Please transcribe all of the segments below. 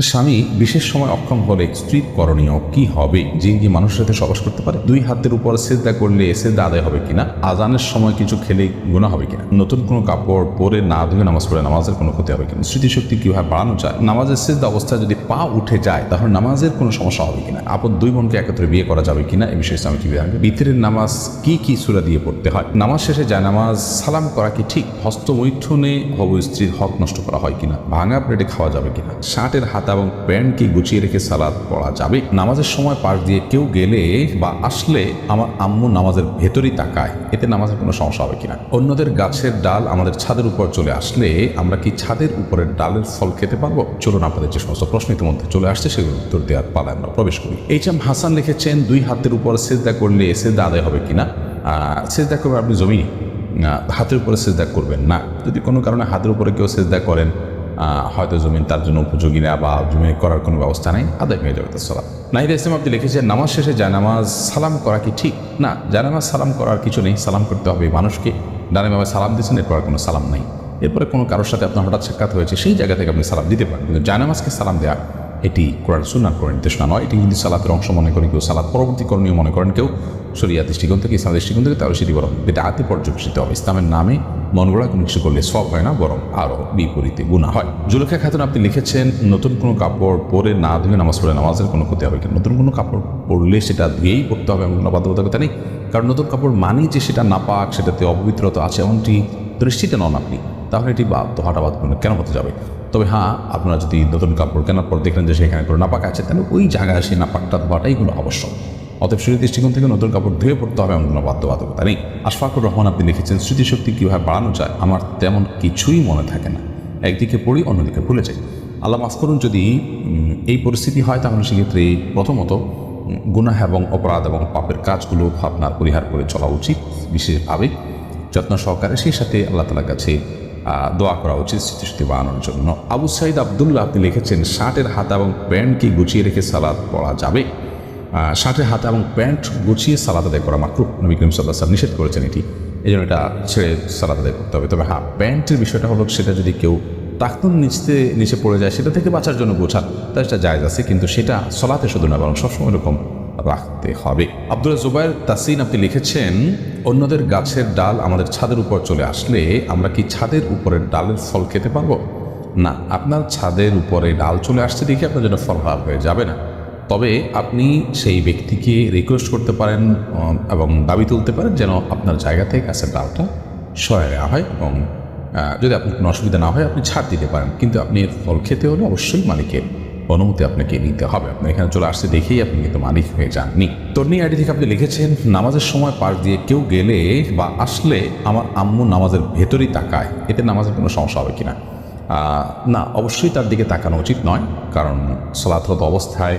স্বামী বিশেষ সময় অক্ষম হলে স্ত্রী করণীয় কি হবে? যিনি কি মানুষের সাথে সবাস করতে পারে? দুই হাতের উপর সেজদা করলে সেজদা আদায় হবে কিনা? আজানের সময় কিছু খেলে গুণা হবে কিনা? নতুন কোনো কাপড় পরে না ধুয়ে নামাজ পড়ে নামাজের কোনো ক্ষতি হবে কিনা? স্মৃতিশক্তি কীভাবে বাড়ানো যায়? নামাজের সেজদা অবস্থায় যদি পা উঠে যায়, তাহলে নামাজের কোনো সমস্যা হবে কিনা? আপদ দুই বোনকে একত্রে বিয়ে করা যাবে কিনা? এই বিষয়ে ইসলামে কি বিধান বিতরের নামাজ কি কি সুরা দিয়ে পড়তে হয়? নামাজ শেষে যায় নামাজ সালাম করা কি ঠিক? হস্তমৈথুনে হব স্ত্রীর হক নষ্ট করা হয় কিনা? ভাঙা প্লেটে খাওয়া যাবে কিনা? ষাটের হাতা এবং প্যান্টকে গুছিয়ে রেখে সালাদ পড়া যাবে। নামাজের সময় পাশ দিয়ে কেউ গেলে বা আসলে আমার আম্মু নামাজের ভেতরই তাকায়। এতে নামাজের কোনো সমস্যা হবে কিনা? অন্যদের গাছের ডাল আমাদের ছাদের উপর চলে আসলে আমরা কি ছাদের উপরের ডালের ফল খেতে পারব? চলুন আপনাদের যে সমস্ত প্রশ্ন ইতিমধ্যে চলে আসছে সেগুলো উত্তর দেওয়ার পালায় আমরা প্রবেশ করি। এইচ এম হাসান লিখেছেন, দুই হাতের উপর সেজদা করলে সেজদা আদায় হবে কিনা? সেজদা করবে আপনি জমি হাতের উপরে সেজদা করবেন না। যদি কোনো কারণে হাতের উপরে কেউ সেজদা করেন হয়তো জমিন তার জন্য উপযোগী না বা জমি করার কোনো ব্যবস্থা নেই। আদায় হয়ে যাবে তার সালাম নাহিদ ইসলাম আপনি লিখেছেন, নামাজ শেষে জানামাজ সালাম করা কি ঠিক? না জানামাজ সালাম করার কিছু নেই, সালাম করতে হবে মানুষকে। ডানে বাবা সালাম দিয়েছেন, এরপর কোনো সালাম নেই। এরপরে কোনো কারোর সাথে আপনার হঠাৎ সাক্ষাৎ হয়েছে, সেই জায়গা থেকে আপনি সালাম দিতে পারেন। কিন্তু জানামাজকে সালাম দেওয়া এটি কোরআন সুনার করে নির্দেশনা নয়। এটি হিন্দু সালাতের অংশ মনে করেন কেউ সালাত পরবর্তী করণীয় মনে করেন কেউ। শরিয়া দৃষ্টিকোণ থেকে ইসলাম দৃষ্টিকোণ থেকে তাহলে সেটি বরং এটা আতে পর্যবেসিত হবে। ইসলামের নামে মন গড়া কোনো কিছু করলে সব হয় না, বরং আরও বিপরীতে গুণা হয়। জুলেখা খাতুন আপনি লিখেছেন, নতুন কোনো কাপড় পরে না ধুয়ে নামাজ পড়ে নামাজের কোনো ক্ষতি হবে কিনা নতুন কোনো কাপড় পরলে সেটা ধুয়েই পড়তে হবে এমন কোনো বাধ্যবাধকতা নেই? কারণ নতুন কাপড় মানেই যে সেটা নাপাক সেটাতে অপবিত্রতা আছে, এমনটি দৃষ্টিতে নন আপনি। তাহলে এটি বাধ্য হাঁটা বাধ্য কেন হতে যাবে? তবে হ্যাঁ আপনারা যদি নতুন কাপড় কেনার পর দেখলেন যে সেখানে কোনো নাপাক আছে, তাহলে ওই জায়গায় সেই নাপাকটা ধোয়াটাই কোনো আবশ্যক। অতএব শরীর দৃষ্টিকোণ থেকে নতুন কাপড় ধুয়ে পড়তে হবে, এমন কোনো বাধ্যবাধকতা নেই। আশফাকুর রহমান আপনি লিখেছেন স্মৃতিশক্তি কীভাবে বাড়ানো যায়, আমার তেমন কিছুই মনে থাকে না। একদিকে পড়ি, অন্যদিকে ভুলে যাই। আল্লাহ মাফ করুন, যদি এই পরিস্থিতি হয়, তাহলে সেক্ষেত্রে প্রথমত গুনাহ এবং অপরাধ এবং পাপের কাজগুলো আপনার পরিহার করে চলা উচিত, বিশেষভাবে যত্ন সহকারে। সেই সাথে আল্লাহ তালার কাছে দোয়া করা উচিত স্মৃতিশক্তি বাড়ানোর জন্য। আবু সাইদ আবদুল্লাহ আপনি লিখেছেন, শার্টের হাতা এবং প্যান্টকে গুছিয়ে রেখে সালাদ পড়া যাবে। শার্টের হাতা এবং প্যান্ট গুছিয়ে সালাদ আদায় করা মাকরুহ। নবী করিম সাল্লাহ সাল্লাম নিষেধ করেছেন এটি। এই জন্য এটা ছেড়ে সালাদ আদায় করতে হবে। তবে হ্যাঁ প্যান্টের বিষয়টা হলো সেটা যদি কেউ টাকনুন নিচতে, নিচে পড়ে যায়, সেটা থেকে বাঁচার জন্য গোছা তাহলে সেটা জায়জ আছে, কিন্তু সেটা সলাতে শুধু না, বরং সবসময় এরকম রাখতে হবে। আব্দুল জুবাইর তাসিন আপনি লিখেছেন, অন্যদের গাছের ডাল আমাদের ছাদের উপর চলে আসলে আমরা কি ছাদের উপরের ডালের ফল খেতে পারব? না, আপনার ছাদের উপরে ডাল চলে আসছে দেখে আপনার জন্য ফল হয়ে যাবে না। তবে আপনি সেই ব্যক্তিকে রিকোয়েস্ট করতে পারেন এবং দাবি তুলতে পারেন যেন আপনার জায়গা থেকে গাছের ডালটা সরে নেওয়া হয় এবং যদি আপনার কোনো অসুবিধা না হয় আপনি ছাড় দিতে পারেন। কিন্তু আপনি এর ফল খেতে হলে অবশ্যই মালিকের অনুমতি আপনাকে নিতে হবে। আপনি এখানে চলে আসতে দেখেই আপনি কিন্তু মালিক হয়ে যাননি। তর্নি আইডি থেকে আপনি লিখেছেন, নামাজের সময় পাশ দিয়ে কেউ গেলে বা আসলে আমার আম্মু নামাজের ভেতরেই তাকায়। এতে নামাজের কোনো সমস্যা হবে কিনা? না, অবশ্যই তার দিকে তাকানো উচিত নয়। কারণ সলাতরত অবস্থায়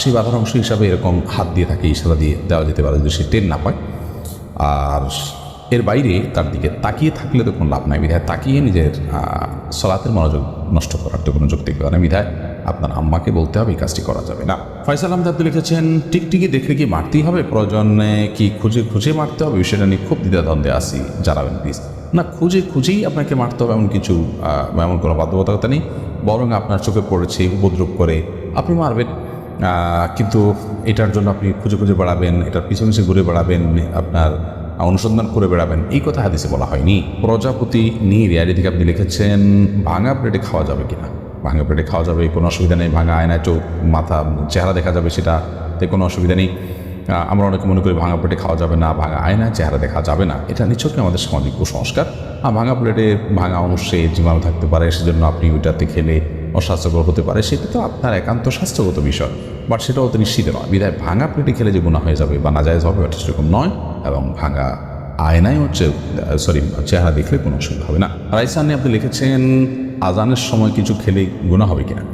সেই বাধার অংশ হিসাবে এরকম হাত দিয়ে তাকে ইশারা দিয়ে দেওয়া যেতে পারে যদি সে টেন না পায়। আর এর বাইরে তার দিকে তাকিয়ে থাকলে তো কোনো লাভ নাই বিধায় তাকিয়ে নিজের সলাতের মনোযোগ নষ্ট করার তো কোনো যুক্তি করে বিধায় আপনার আম্মাকে বলতে হবে এই কাজটি করা যাবে না। ফয়সাল আহমেদ আপনি লিখেছেন, টিকটিকি দেখলে কি মারতেই হবে? প্রয়োজনে কি খুঁজে খুঁজে মারতে হবে? বিষয়টা নিয়ে খুব দ্বিধাদ্বন্দ্বে আসি জানাবেন প্লিজ না, খুঁজে খুঁজেই আপনাকে মারতে হবে এমন কিছু এমন কোনো বাধ্যবাধকতা নেই। বরং আপনার চোখে পড়েছে, উপদ্রব করে আপনি মারবেন। কিন্তু এটার জন্য আপনি খুঁজে খুঁজে বেড়াবেন, এটার পিছনে পিছনে ঘুরে বেড়াবেন, আপনার অনুসন্ধান করে বেড়াবেন। এই কথা হাদিসে বলা হয়নি। প্রজাপতি নিয়ে রিয়ারি থেকে আপনি লিখেছেন, ভাঙা প্লেটে খাওয়া যাবে কিনা? ভাঙা প্লেটে খাওয়া যাবে, কোনো অসুবিধা নেই, ভাঙা আয়নায় চোখ, মাথা, চেহারা দেখা যাবে সেটাতে কোনো অসুবিধা নেই। আমরা অনেকে মনে করি ভাঙা প্লেটে খাওয়া যাবে না, ভাঙা আয়নায় চেহারা দেখা যাবে না। এটা নিছকই আমাদের সামাজিক কুসংস্কার। আর ভাঙা প্লেটে ভাঙা অংশে জীবাণু থাকতে পারে, সেজন্য আপনি ওইটাতে খেলে অস্বাস্থ্যকর হতে পারে, সেটা তো আপনার একান্ত স্বাস্থ্যগত বিষয়। বাট সেটাও তো নিশ্চিত নয়। বিধায় ভাঙা প্লেটে খেলে যে গুণা হয়ে যাবে বা নাজায়জ হবে সেরকম নয়। এবং ভাঙা আয়নায় হচ্ছে সরি চেহারা দেখলে কোনো অসুবিধা হবে না। রাইসানি আপনি লিখেছেন, আজানের সময় কিছু খেলে গুণা হবে কিনা?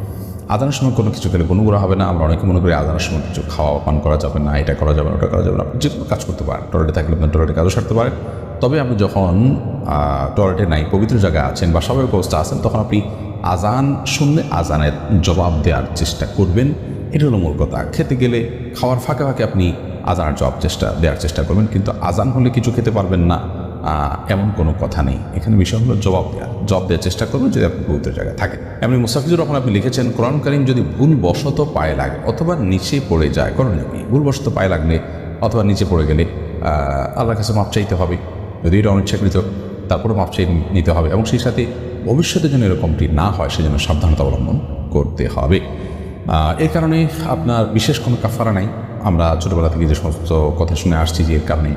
আদানের সময় কোনো কিছু খেলে গুণগুলো হবে না। আমরা অনেকে মনে করি আদানের সময় কিছু খাওয়া পান করা যাবে না, এটা করা যাবে না, ওটা করা যাবে না। আপনি যে কোনো কাজ করতে পারেন। টয়লেটে থাকলে আপনার টয়লেটে কাজও সারতে পারেন। তবে আপনি যখন টয়লেটে নাই, পবিত্র জায়গায় আছেন বা স্বাভাবিক অবস্থা আছেন, তখন আপনি আজান শুনলে আজানের জবাব দেওয়ার চেষ্টা করবেন। এটা হলো মূল কথা। খেতে গেলে খাওয়ার ফাঁকে ফাঁকে আপনি আজানের জবাব চেষ্টা, দেওয়ার চেষ্টা করবেন। কিন্তু আজান হলে কিছু খেতে পারবেন না। এমন কোনো কথা নেই। এখানে বিষয় হলো জবাব দেওয়া। জবাব দেওয়ার চেষ্টা করবেন যদি আপনি পবিত্র জায়গায় থাকেন। এমনি মুসাফিজুর রহমান আপনি লিখেছেন, কোরআন যদি ভুলবশত পায়ে লাগে অথবা নিচে পড়ে যায়, করণীয় কি? ভুলবশত পায়ে লাগলে অথবা নিচে পড়ে গেলে আল্লাহর কাছে মাপ চাইতে হবে। যদি এটা অনিচ্ছাকৃত তারপরে মাপ চাই নিতে হবে। এবং সেই সাথে ভবিষ্যতে যেন এরকমটি না হয় সেজন্য সাবধানতা অবলম্বন করতে হবে। এর কারণে আপনার বিশেষ কোনো কাফারা নাই। আমরা ছোটোবেলা থেকে যে সমস্ত কথা শুনে আসছি যে এর কারণে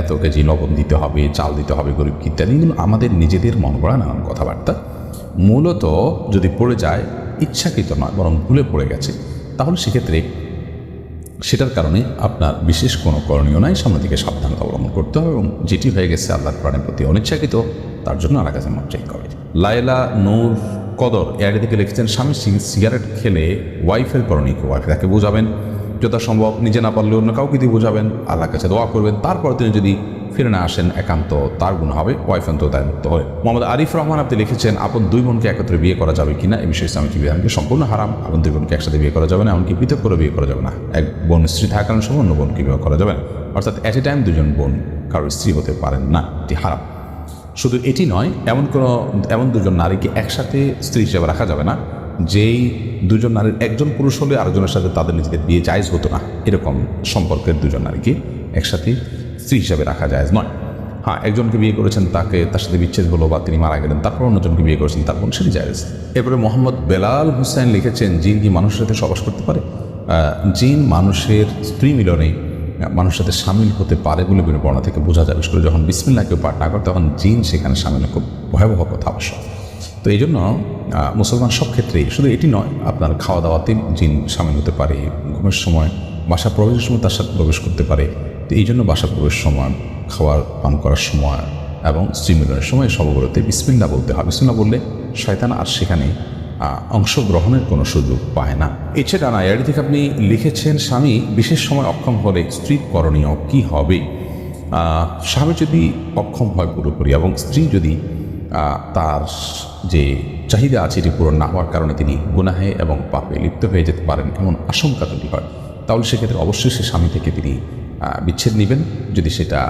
এত কেজি লবণ দিতে হবে, চাল দিতে হবে, গরিব ইত্যাদি, এগুলো আমাদের নিজেদের মন গড়া নানান কথাবার্তা। মূলত যদি পড়ে যায়, ইচ্ছাকৃত নয়, বরং ভুলে পড়ে গেছে, তাহলে সেক্ষেত্রে সেটার কারণে আপনার বিশেষ কোনো করণীয় নাই। সামনে থেকে সাবধানতা অবলম্বন করতে হবে এবং যেটি হয়ে গেছে আল্লাহর প্রাণের প্রতি অনিচ্ছাকৃত, তার জন্য আল্লাহ কাছে মাপ হবে। লায়লা নূর কদর এর থেকে লিখেছেন, স্বামী সি- সিগারেট খেলে ওয়াইফের করণীয় ওয়াইফ তাকে বোঝাবেন, যথাসম্ভব নিজে না পারলে অন্য কাউকে দিয়ে বোঝাবেন, আল্লাহর কাছে দোয়া করবেন, তারপর তিনি যদি ফিরে না আসেন, একান্ত তার গুণ হবে, ওয়াইফ অন্ত দায়িত্ব হয় মোহাম্মদ আরিফ রহমান আপনি লিখেছেন, আপন দুই বোনকে একত্রে বিয়ে করা যাবে কিনা? এই বিষয়ে ইসলামিক বিধানকে সম্পূর্ণ হারাম? আপন দুই বোনকে একসাথে বিয়ে করা যাবে না? এমনকি পৃথক করে বিয়ে করা যাবে না। এক বোন স্ত্রী থাকার সময় অন্য বোনকে বিয়ে করা যাবে না। অর্থাৎ অ্যাট এ টাইম দুজন বোন কারোর স্ত্রী হতে পারেন না। এটি হারাম। শুধু এটি নয়, এমন কোনো, এমন দুজন নারীকে একসাথে স্ত্রী হিসেবে রাখা যাবে না, যেই দুজন নারীর একজন পুরুষ হলে আরেকজনের সাথে তাদের নিজেদের বিয়ে জায়জ হতো না। এরকম সম্পর্কের দুজন নারীকে একসাথে স্ত্রী হিসাবে রাখা জায়জ নয়। হ্যাঁ একজনকে বিয়ে করেছেন, তাকে, তার সাথে বিচ্ছেদ হলো বা তিনি মারা গেলেন, তারপর অন্যজনকে বিয়ে করেছেন তারপর সেটি জায়েজ। এরপরে মোহাম্মদ বেলাল হুসাইন লিখেছেন, জিন কি মানুষের সাথে সবাস করতে পারে? জিন মানুষের স্ত্রী মিলনে মানুষের সাথে সামিল হতে পারে বলে বিভিন্ন বর্ণা থেকে বোঝা বিশেষ করে যখন বিসমিল্লা কেউ পাঠ না করে, তখন জিন সেখানে সামিল খুব ভয়াবহ কথা অবশ্য। তো এই জন্য মুসলমান সব ক্ষেত্রেই, শুধু এটি নয়, আপনার খাওয়া দাওয়াতে জিন সামিল হতে পারে, ঘুমের সময় বাসা প্রবেশের সময় তার সাথে প্রবেশ করতে পারে। তো এই জন্য বাসা প্রবেশ সময়, খাওয়ার, পান করার সময় এবং স্ত্রী মিলনের সময় সবগুলোতে বিসমিল্লা বলতে হয়। বিসমিল্লা বললে শয়তান আর সেখানে অংশগ্রহণের কোনো সুযোগ পায় না। এছাড়া না এর থেকে আপনি লিখেছেন, স্বামী, বিশেষ সময় অক্ষম হলে স্ত্রী করণীয় কি হবে? স্বামী যদি অক্ষম হয় পুরোপুরি এবং স্ত্রী যদি তার যে চাহিদা আছে এটি পূরণ না হওয়ার কারণে তিনি গুনাহে এবং পাপে লিপ্ত হয়ে যেতে পারেন এমন আশঙ্কা তৈরি হয়, তাহলে সেক্ষেত্রে অবশ্যই সে স্বামী থেকে তিনি বিচ্ছেদ নেবেন যদি সেটা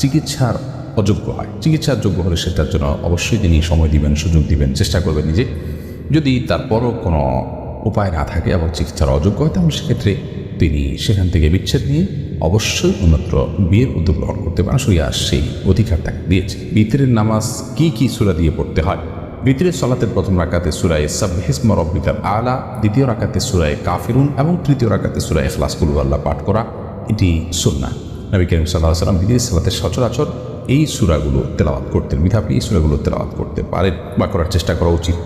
চিকিৎসার অযোগ্য হয়। চিকিৎসার যোগ্য হলে সেটার জন্য অবশ্যই তিনি সময় দিবেন, সুযোগ দিবেন, চেষ্টা করবেন নিজে। যদি তারপরও কোনো উপায় না থাকে এবং চিকিৎসার অযোগ্য হয়, তাহলে সেক্ষেত্রে তিনি সেখান থেকে বিচ্ছেদ নিয়ে অবশ্যই অন্যত্র বিয়ের উদ্যোগ গ্রহণ করতে পারেন। সইয়া সেই অধিকার তাকে দিয়েছে। বিতরের নামাজ কি কি সুরা দিয়ে পড়তে হয়? বিতরের সলাতের প্রথম রাকাতে সুরায় সাবহিসমা রব্বিকার আলা, দ্বিতীয় রাকাতে সুরায় কাফিরুন এবং তৃতীয় রাকাতে সুরায় এখলাসকুল আল্লাহ পাঠ করা এটি সুন্না নবী করিম সাল্লাহ সাল্লাম বিদির সালাতের সচরাচর এই সুরাগুলো তেলাওয়াত করতেন। মিথাপি এই সুরাগুলো তেলাওয়াত করতে পারেন বা করার চেষ্টা করা উচিত।